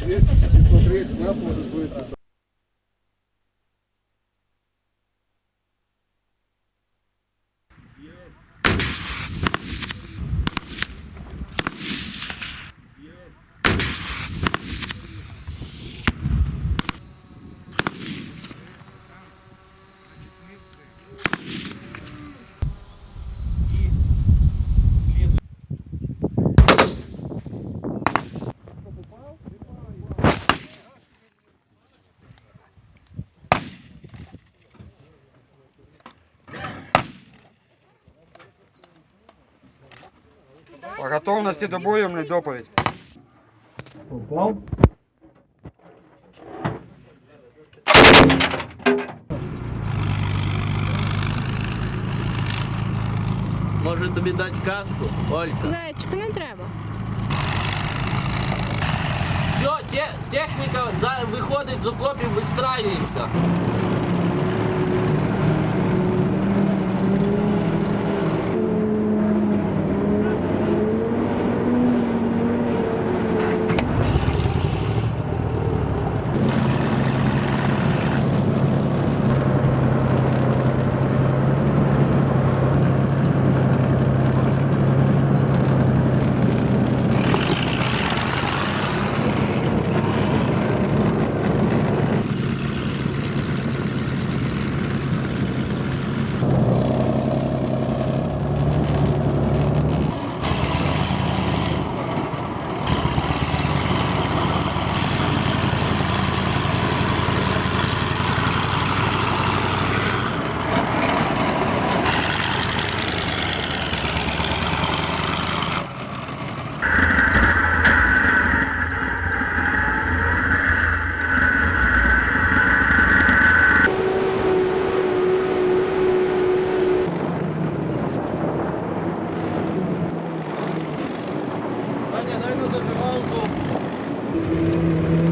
смотреть, нас может будет готовності до бою мені доповідь. Може тобі дати каску, Олька? Зайчику не треба. Все, те, техніка за, виходить з окопів, вистраюємося. Таня, дай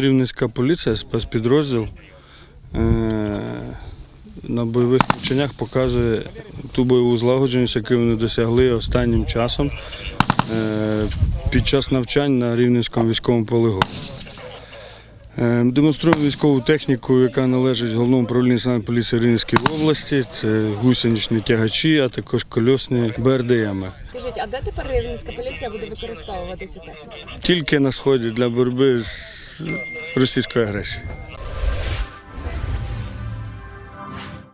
Рівненська поліція, спецпідрозділ е, на бойових навчаннях показує ту бойову злагодженість, яку вони досягли останнім часом е, під час навчань на Рівненському військовому полігоні. Е, Демонструємо військову техніку, яка належить головному управлінню національної поліції Рівненської області. Це гусеничні тягачі, а також кольосні БРДМ. Скажіть, а де тепер Рівненська поліція буде використовувати цю техніку? Тільки на сході для боротьби з російською агресією.